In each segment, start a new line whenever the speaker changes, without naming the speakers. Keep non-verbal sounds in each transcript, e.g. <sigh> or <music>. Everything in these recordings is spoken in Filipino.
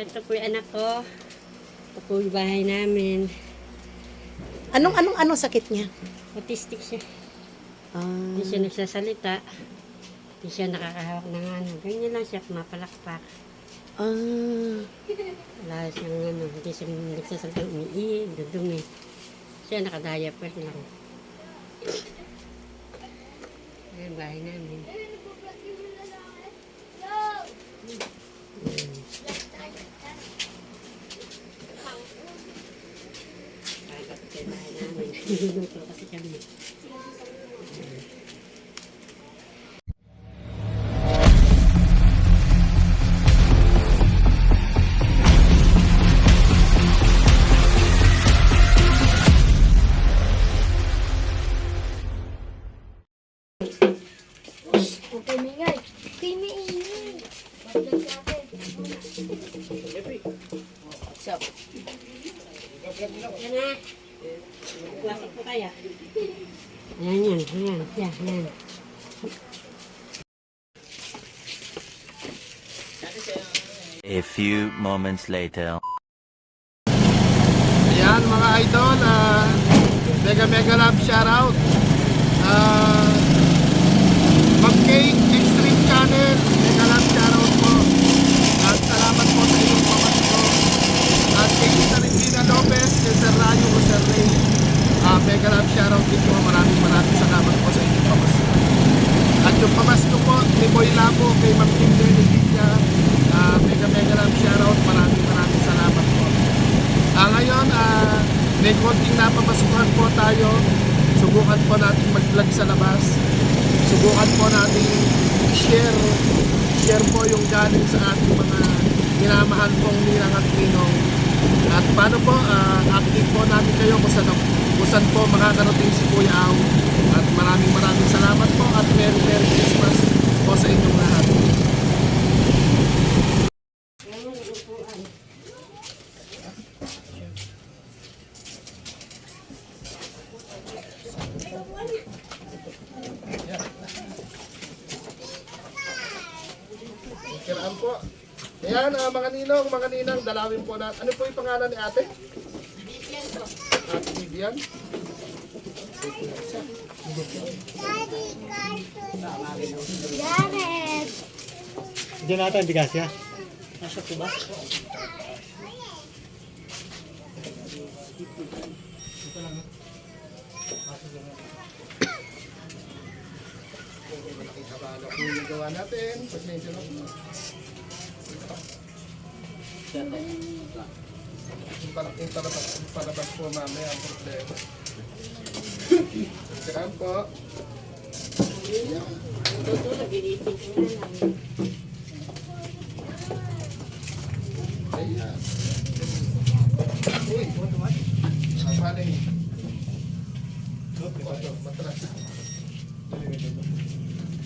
Ito po yung anak ko. Ito po yung bahay namin.
Anong anong anong sakit niya?
Autistic siya.
Ah,
Hindi siya nagsasalita. Hindi siya nakakahawak ng ano. Ganyan lang siya, mapalakpak.
ah,
Wala siyang ano, hindi siya nagsasalita, umiihi, dudumi. Siya nakadaya pa lang. Ayan, bahay namin. Kaya ito yung bahay namin. Niluluto kasi kami. Yan na. Wasok po kaya. Yan, yan, yan, yan, yan.
A few moments later.
Ayan mga idol, ah, mega mega love shoutout. Uh, Ma'am Kate, Extreme Channel, mega love shoutout po. At salamat po sa inyong pamasko. At kay Tita Regina Lopez, kay Sir Rayo o Sir Ray. Ah, mega love shoutout din po. Maraming maraming salamat po sa inyong pamasko. At yung pamasko po ni Boy Lapo, kay Ma'am Kim Benedicia, ah, mega mega love shoutout. Maraming maraming salamat po. Ah, ngayon, ah, may konting napapasukan po tayo. Subukan po natin mag-vlog sa labas. Subukan po natin share share po yung galing sa ating mga minamahal pong ninang at ninong. At paano po, ah, update po natin kayo kung saan, kung saan po makakarating si Kuya Aw. At maraming maraming salamat po at Merry Merry Christmas po sa inyong lahat. Kiraan po. Ayan, ah, mga ninong, mga ninang, dalawin po natin. Ano po yung pangalan ni ate? Vivian po. Ate Vivian?
Jared.
Diyan natin bigas ya.
Malaking kabala po yung gawa natin. Pasensya na po. Yung Malaking palabas, palabas po mamaya ang problema. Kiraan po.
Ito, nag-iisip ko na lang.
Ayan. Uy, kapaling. Oto, matras.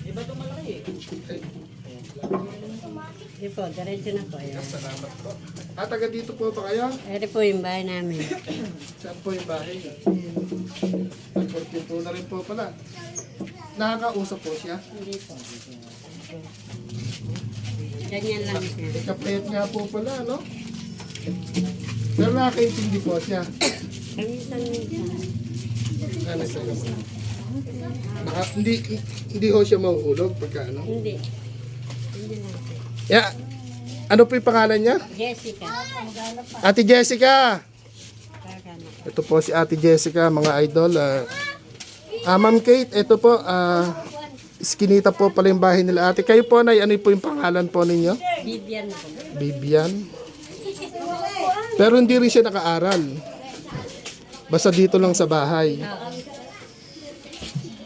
Iba ito malaki eh.
Ay,
Ito po, diretso na po. Ayan.
salamat po. Ah, taga dito po ba kayo?
Ito po yung bahay namin. <coughs>
Saan po yung bahay? Nagportinto na rin po pala. Nakakausap po siya.
Hindi po. Ganyan lang siya.
Kapayat nga po pala, no? Pero nakakaintindi po siya.
Kaminsan-minsan.
Ano siya naman? Naka, hindi, hindi ho siya mauulog pagka ano.
Hindi. Hindi lang siya.
Yeah. Ano po yung pangalan niya?
Jessica.
Ate Jessica! Ito po si Ate Jessica, mga idol. Ah, ah, Ma'am Kate, ito po, ah, iskinita po pala yung bahay nila ate. Kayo po, Nay, ano po yung pangalan po ninyo?
Vivian po.
Bibian. Pero hindi rin siya nakaaral. Basta dito lang sa bahay.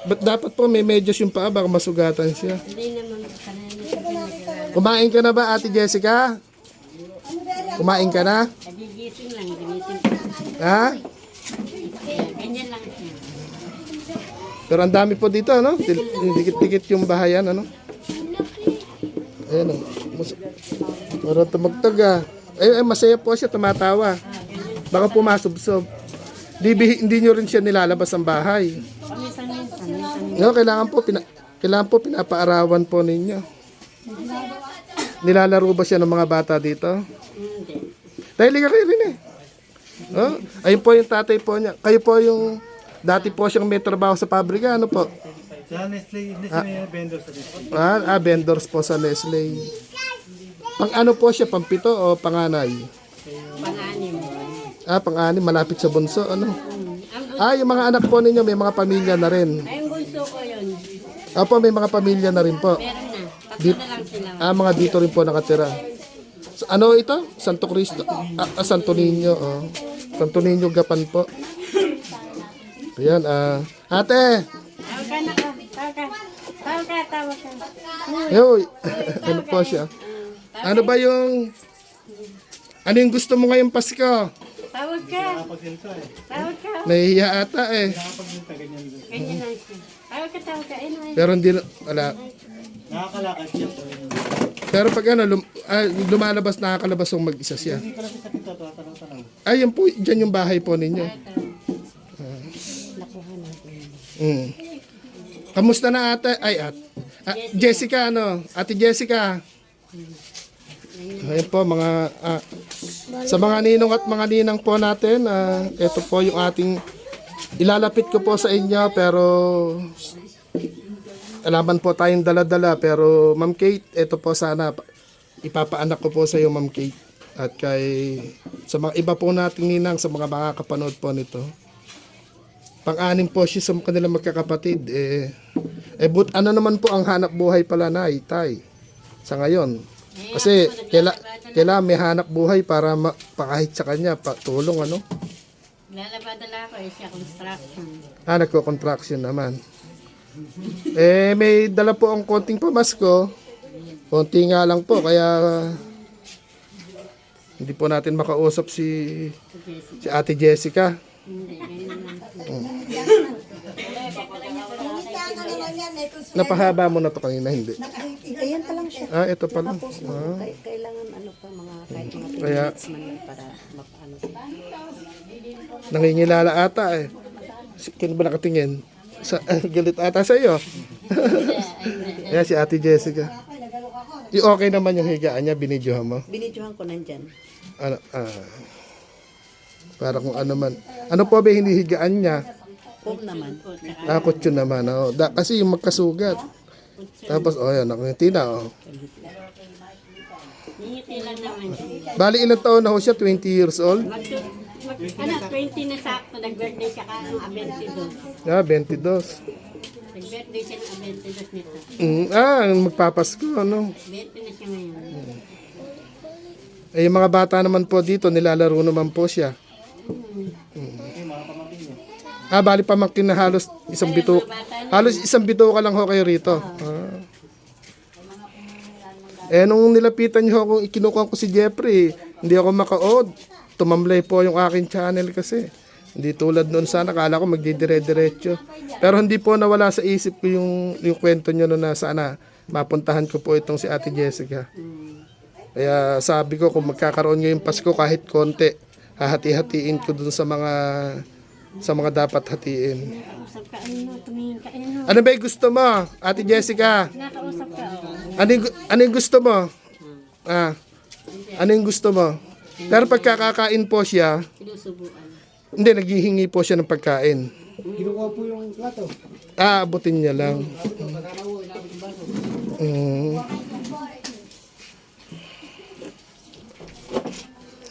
Ba't dapat po may medyas yung paa, baka masugatan siya.
Hindi naman.
Kumain ka na ba, Ate Jessica? Kumain ka na?
Nagigising lang, ginising po.
Ha?
Ganyan lang siya.
Pero ang dami po dito, ano? Til- Dikit-dikit yung bahayan, ano? Ayan, oh. Mas- Parang tumagtag, ah. Ay, ay, masaya po siya, tumatawa. Baka pumasubsob. Di, hindi nyo rin siya nilalabas ang bahay.
Paminsan-minsan, minsan
No, kailangan po, pina- kailangan po pinapaarawan po ninyo. Nilalaro ba siya ng mga bata dito?
Hindi.
Dahil ka kayo rin eh. Oh, ayun po yung tatay po niya. Kayo po yung dati po siyang may trabaho sa pabrika. Ano po?
Sa Nestle, Nestle may vendor sa Nestle.
Ah, ah, vendors po sa Nestle. Pang ano po siya? Pampito o panganay?
Pang-anim.
Ah, pang-anim. Malapit sa bunso. Ano?
Ang,
Ah, yung mga anak po ninyo may mga pamilya na rin.
ay, ang bunso ko yun.
Opo, may mga pamilya na rin po.
Meron sila.
Ah, mga dito rin po nakatira. So, ano ito? Santo Cristo. Ah, ah, Santo Niño. Oh. Santo Niño Gapan po. Ayan, ah. ate!
Tawag ka na. Tawag ka. Tawag ka,
ano po siya? Ano ba yung... Ano yung gusto mo ngayong Pasko?
Tawag ka.
Eh.
Tawag ka.
Nahihiya ata eh.
Ganyan
lang siya. Tawag ka, tawag ka. Ayun, ayun.
Pero hindi... na- Wala.
Nakakalakad siya po.
Pero pag ano, lum, ah, lumalabas, nakakalabas yung mag-isa siya.
Hindi ko lang sa pinto, tatanong-tanong.
Ayun po, dyan yung bahay po ninyo. Mm. Kamusta na ate? Ay, at, ah, Jessica, ano? Ate Jessica. Ayun po, mga, ah, sa mga ninong at mga ninang po natin, ah, ito po yung ating, ilalapit ko po sa inyo, pero, alaman po tayong dala-dala, pero, Ma'am Kate, ito po sana, ipapaanak ko po sa iyo, Ma'am Kate. At kay, sa mga iba po nating ninang, sa mga makakapanood po nito, pang-anim po siya sa kanila magkakapatid. Eh, eh but ano naman po ang hanap buhay pala na tay sa ngayon. Kasi kaila, kailangan may hanap buhay para ma, kahit sa kanya, pa, tulong ano.
Lalabadala ako eh, siya construction.
Ah, nagko-contraction naman. Eh, may dala po ang konting pamasko. Konti nga lang po, kaya hindi po natin makausap si si Ate Jessica. Napahaba mo na to kanina, hindi.
Ayan pa lang siya.
Ah, ito pa lang. Ah,
Kailangan ano pa mga kahit mga
kaya
para siya.
nangingilala ata eh. Kino ba nakatingin? Sa, <laughs> galit ata sa iyo. <laughs> Ayan si Ate Jessica. I okay naman yung higaan niya, binidyohan mo.
Binidyohan ko nandyan.
Ano, ah, para kung ano man. Ano po ba yung hinihigaan niya?
Home naman.
Ah, kutyo naman. Oh. Da, kasi yung magkasugat. Tapos, oh yan, nakangiti na. Oh. Bali, ilang taon na ho siya? 20 years old?
Ano, 20 na sakto, nag-birthday siya ka ng 22.
Ah, 22.
Nag-birthday siya ng 22 nito.
Mm, ah, magpapasko, ano?
20 na siya ngayon.
Eh, yung mga bata naman po dito, nilalaro naman po siya. Ah, bali pamangkin na halos isang bito. Halos isang bito ka lang ho kayo rito. Ah. Eh, nung nilapitan niyo ako, ikinukuha ko si Jeffrey, hindi ako makaod. Tumamlay po yung akin channel kasi. Hindi tulad noon sana, kala ko magdidire-diretso. Pero hindi po nawala sa isip ko yung, yung kwento niyo na sana mapuntahan ko po itong si Ate Jessica. Kaya sabi ko kung magkakaroon ngayong Pasko kahit konti, hahati-hatiin ko dun sa mga sa mga dapat hatiin.
Ano
ba yung gusto mo, Ate Jessica?
oh.
Ano yung, ano yung gusto mo? Ah, ano yung gusto mo? Pero pagkakakain po siya,
Sinusubuan.
hindi, naghihingi po siya ng pagkain.
Kinukuha po yung plato.
Ah, abutin niya lang. Mm.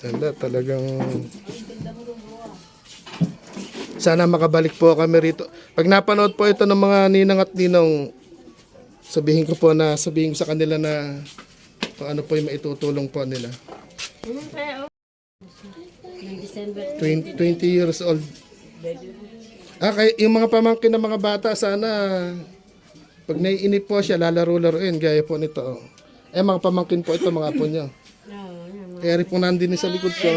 Wala, talagang... Sana makabalik po kami rito. Pag napanood po ito ng mga ninang at ninong, sabihin ko po na, sabihin ko sa kanila na kung ano po yung maitutulong po nila.
Ano kaya, oh? Ng December
20, 20 years old. Ah, kay, yung mga pamangkin ng mga bata, sana pag naiinip po siya, lalaro-laruin, gaya po nito. oh. Eh, mga pamangkin po ito, mga apo niyo. Kaya rin po nandun sa likod ko.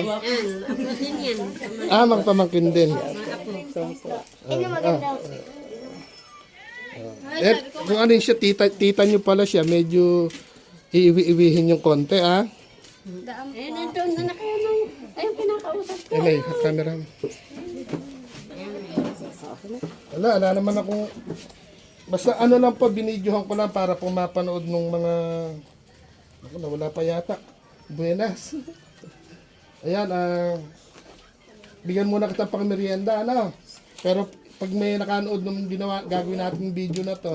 Ah, mga pamangkin din.
Ano maganda?
Eh, kung ano siya, tita, tita niyo pala siya, medyo iiwi-iwihin yung konti, ah.
Eh, nandun na nakayo nung, ayun, pinakausap ko.
Eh, may camera. Wala, wala naman akong... Basta ano lang po, binidyohan ko lang para po mapanood nung mga Ako, nawala pa yata. Buenas. Ayan, ah... bigyan muna kita pang merienda, ano? Pero pag may nakanood nung ginawa, gagawin natin video na to,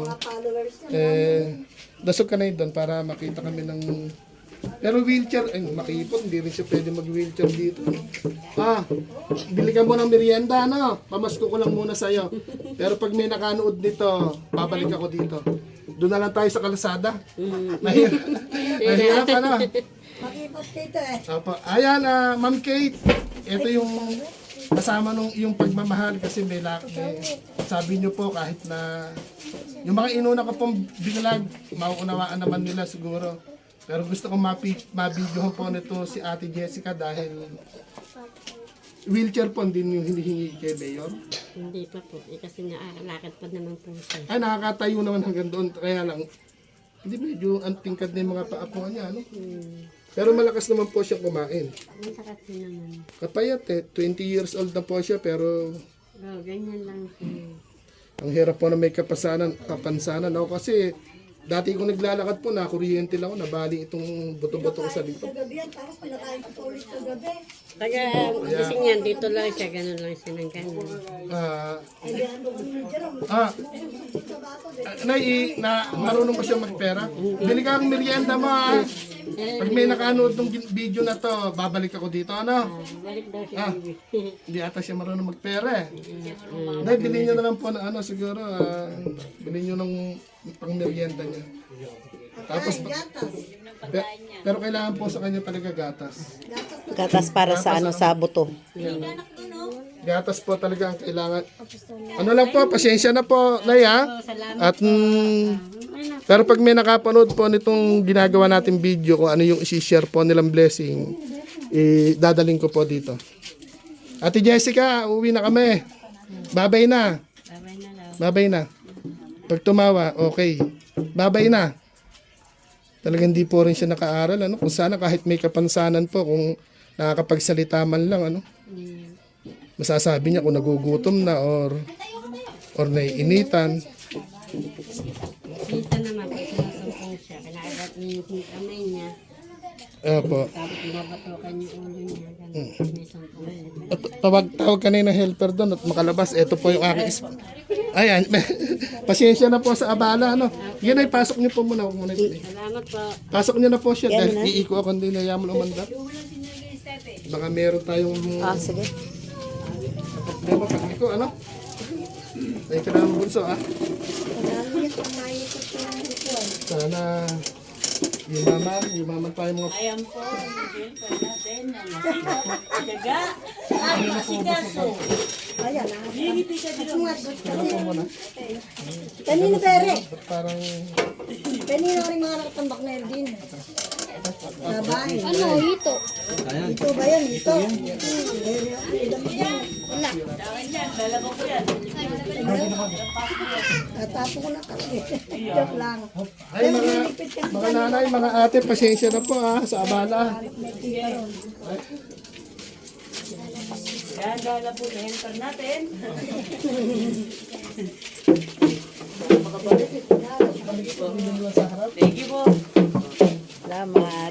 eh, dasog ka na yun doon para makita kami ng... Pero wheelchair, eh, makipot, hindi rin siya pwede mag-wheelchair dito. Ah, bili ka mo ng merienda, ano? Pamasko ko lang muna sa'yo. Pero pag may nakanood nito, babalik ako dito. Doon na lang tayo sa kalsada. Mahirap. <laughs> Mahirap, ano?
Makipot dito eh.
Opo. Ayan, ah, Ma'am Kate. Ito yung kasama nung yung pagmamahal kasi may, la- may sabi niyo po kahit na yung mga inuna ko pong binalag, mauunawaan naman nila siguro. Pero gusto kong mapi- mabidyohan po nito si Ate Jessica dahil wheelchair po din yung hinihingi kay Mayor.
Hindi pa po. Eh, kasi naakalakad pa naman po siya.
Ay, nakakatayo naman hanggang doon. Kaya lang, hindi medyo antingkad na yung mga paa po niya. Ano?
Hmm.
Pero malakas naman po siya kumain.
Ang sakit naman.
Kapayat eh, 20 years old na po siya pero
Oh, ganyan lang siya.
ang hirap po na may kapasanan, kapansanan ako kasi dati kong naglalakad po na kuryente lang ako, nabali itong buto-buto ko sa dito.
Kagabi yan, tapos pinakain ko pa ulit kagabi.
Taga, gising yan, dito lang siya, ganun lang siya ng ganun.
Ah,
ano Jerome.
ah,
Din.
nay, na, marunong ko siya magpera. Bili ka ang merienda mo ah. Pag may nakanood ng video na to, babalik ako dito, ano?
Balik daw siya.
Ah. Hindi ata siya marunong magpera eh. Nay, bilhin niyo na lang po na ano, siguro, ah, bilhin niyo ng pang merienda niya. Tapos,
Gatas.
pe- pero kailangan po sa kanya talaga gatas.
Gatas para sa ano sa buto.
Gatas po talaga ang kailangan. Ano lang po, pasensya na po, Nay ha? At mm, pero pag may nakapanood po nitong ginagawa natin video kung ano yung isi-share po nilang blessing, eh, dadaling ko po dito. Ate Jessica, uwi na kami. Babay na.
Babay na lang.
Babay na. Pag tumawa, okay. Babay na. Talagang hindi po rin siya nakaaral. Ano? Kung sana kahit may kapansanan po, kung nakakapagsalita man lang, ano? Masasabi niya kung nagugutom na or or naiinitan.
Minsan naman, sinusumpong siya, kinakagat niya yung kamay niya.
Opo.
Tapos binabatukan yung ulo niya. Ganun, may sumpong siya.
At tawag, tawag ka na ng helper doon at makalabas. Ito po yung aking is... Ayan. <laughs> Pasensya na po sa abala. Ano? Yan ay pasok niyo po muna. Huwag muna ito.
Salamat po.
Pasok niyo na po siya dahil iiko ako hindi na yaman umandar. Baka meron tayong
Ah, sige.
Problema pag iko, ano? Ay ka na ng bunso, ah.
Marami sa may ko siya ng bukuan.
Sana yumaman, yumaman tayo mga
Ayan po, bigyan po natin ng tiyaga. Ay, masikaso.
Ayan ah.
Hindi ka dito.
Kanino pere?
ba't parang
Kanino rin mga nakatambak na Eldin? Babae. Ano? Ito. Ito ba yan? Ito. Wala.
Dalawa ko
na kasi. Joke lang.
ay mga mga nanay, mga ate, pasensya na po ah sa abala.
Yan, dala po na helper natin. <laughs> Thank you po.
Salamat.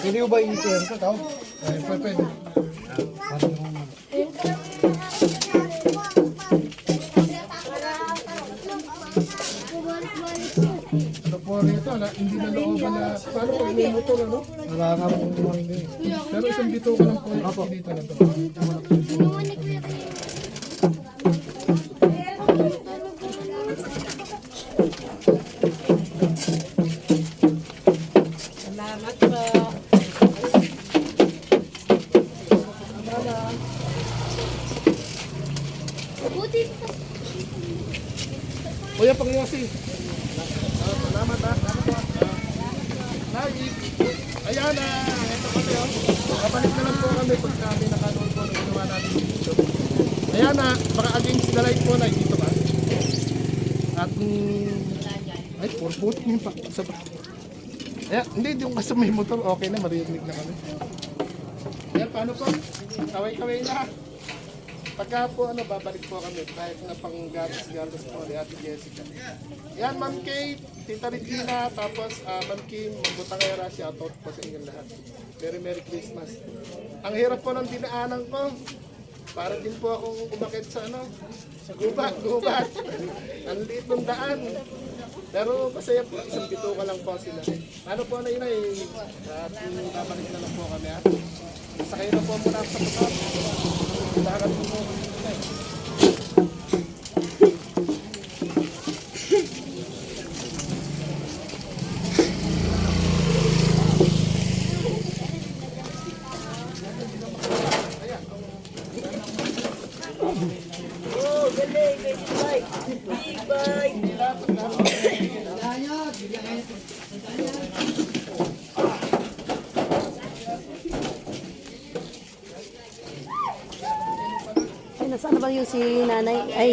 Hindi mo ba i-share ka tao?
Pwede, pwede. Rito, na, paano po, may motor, ano?
Wala nga po mga hindi.
Pero isang bito ko lang po yung dito na to.
Salamat po.
Kuya, pangyosi. Ah, salamat ha. Salamat po. Ah, Nay, ayan na. Ito kami oh. Babalik na lang po kami pag kami nakanood po ng ginawa natin dito. Ayan na. Baka against the light po na dito ba? At mm, ay, puro Ayan, hindi, yung kasi may motor, okay na, maririnig na kami. Yan, paano po? Kaway-kaway na. Pagka po, ano, babalik po kami kahit na pang gatas-gatas po ni Ate Jessica. Yan, Ma'am Kate, Tita Regina, tapos uh, Ma'am Kim, Magbutangera, shoutout po sa inyong lahat. Very Merry Christmas. Ang hirap po ng dinaanan ko. Para din po akong umakit sa ano, sa gubat, <laughs> gubat. Ang liit ng daan. Pero masaya po, isang bituka lang po sila. Ano po na yun at babalik na lang po kami ha. Sakay na po muna sa motor. Dagat po po.
Na ba yung si nanay? Ay,